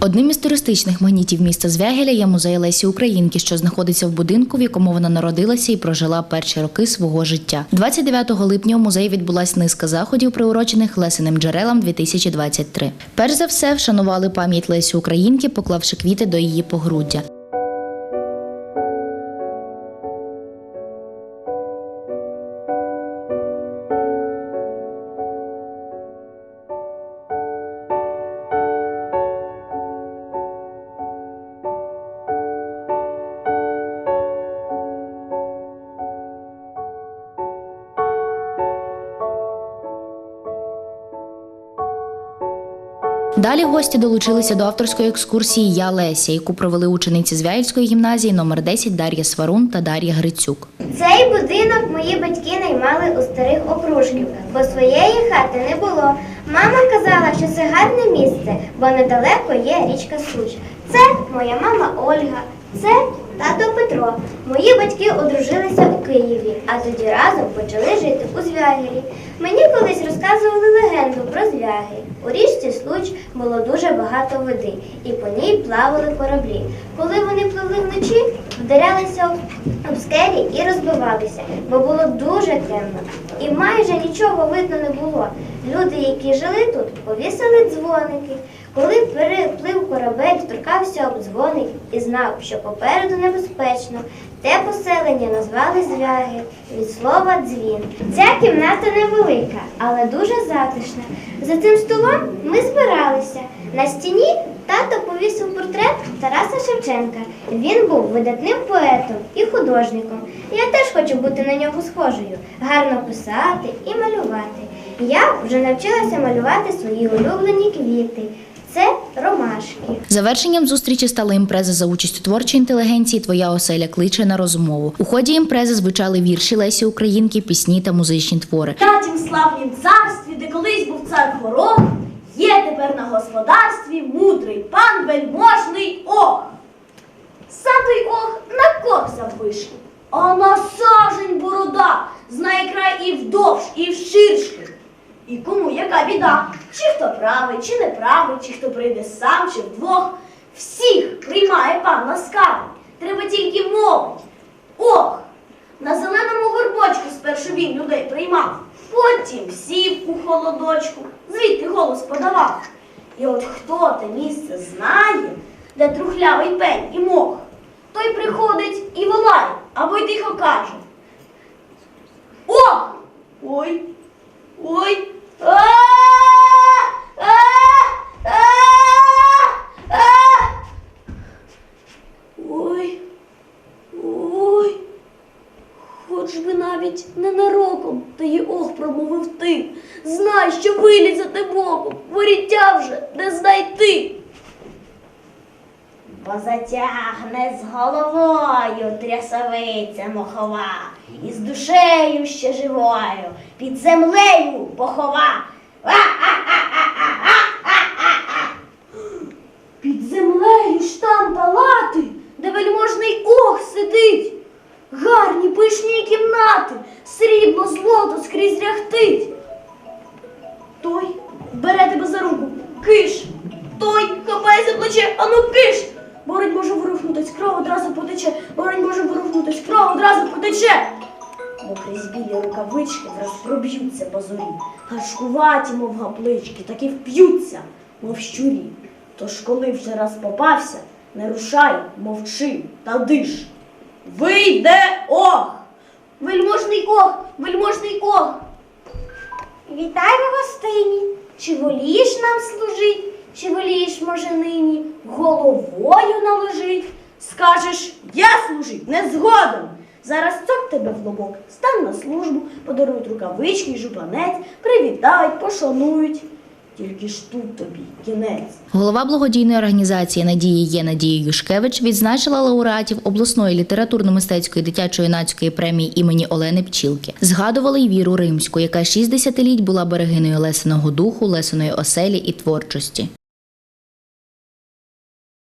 Одним із туристичних магнітів міста Звягеля є музей Лесі Українки, що знаходиться в будинку, в якому вона народилася і прожила перші роки свого життя. 29 липня у музеї відбулась низка заходів, приурочених Лесиним джерелам 2023. Перш за все, вшанували пам'ять Лесі Українки, поклавши квіти до її погруддя. Далі гості долучилися до авторської екскурсії Я Леся, яку провели учениці Звягільської гімназії номер 10 Дар'я Сварун та Дар'я Грицюк. Цей будинок мої батьки наймали у старих окружків, бо своєї хати не було. Мама казала, що це гарне місце, бо недалеко є річка Суч. Це моя мама Ольга, це тато Петро. Мої батьки одружилися у Києві, а тоді разом почали жити у Звягелі. Мені колись розказували легенду про Звягель. У річці Случ було дуже багато води, і по ній плавали кораблі. Коли вони пливли вночі, вдарялися об скелі і розбивалися, бо було дуже темно. І майже нічого видно не було. Люди, які жили тут, повісили дзвоники. Коли переплив корабель, торкався об дзвоник і знав, що попереду небезпечно. Те поселення назвали Звяги від слова дзвін. Ця кімната невелика, але дуже затишна. За цим столом ми збиралися. На стіні тато повісив портрет Тараса Шевченка. Він був видатним поетом і художником. Я теж хочу бути на нього схожою, гарно писати і малювати. Я вже навчилася малювати свої улюблені квіти. Ромашки. Завершенням зустрічі стала імпреза за участю творчої інтелігенції Твоя оселя кличе на розмову. У ході імпрези звучали вірші Лесі Українки, пісні та музичні твори. Тятім славнім царстві, де колись був цар горох, є тепер на господарстві мудрий пан вельможний ох. Сам той ох на кобза вишки, а на сажень борода, знає край і вдовж, і вширшки. І кому яка біда? Чи хто правий, чи не правий, чи хто прийде сам, чи вдвох. Всіх приймає пан ласкавий. Треба тільки мовить. Ох, на зеленому горбочку спершу він людей приймав, потім сів у холодочку, звідти голос подавав. І от хто те місце знає, де трухлявий пень і мох, той приходить і волає, або й тихо каже. О! Ой! Ой! А! А! А! А! Ой! Ой! Хоч би навіть та й ох промовив ти. Знай, що вилізь за боком, воріття вже не знайти. Бо затягне з головою трясовиця мохова, і з душею ще живою під землею похова. Під землею ж там палати, де вельможний ох сидить. Срібло злото скрізь ряхтить. Той бере тебе за руку, киш. Той хапає за плече, ану киш. Боронь може ворухнутись, кров одразу потече, боронь може ворухнутись, кров одразу потече. Бо крізь білі рукавички враз проб'ються позорі, гашкуваті, мов гаплички, так і вп'ються, мов щурі. Тож коли вже раз попався, не рушай, мовчи та диш. Вийде ох! Вельможний ох, вельможний ох! Вітаю гостині! Чи волієш нам служить, чи волієш, може, нині головою наложить? Скажеш, я служить не згоден. Зараз цок тебе в лобок, стань на службу, подарують рукавички, жупанець, привітають, пошанують. Тільки ж тут тобі кінець. Голова благодійної організації Надії є Надія Юшкевич відзначила лауреатів обласної літературно-мистецької дитячо-юнацької премії імені Олени Пчілки. Згадували й Віру Римську, яка шість десятиліть була берегиною Лесиного духу, Лесиної оселі і творчості.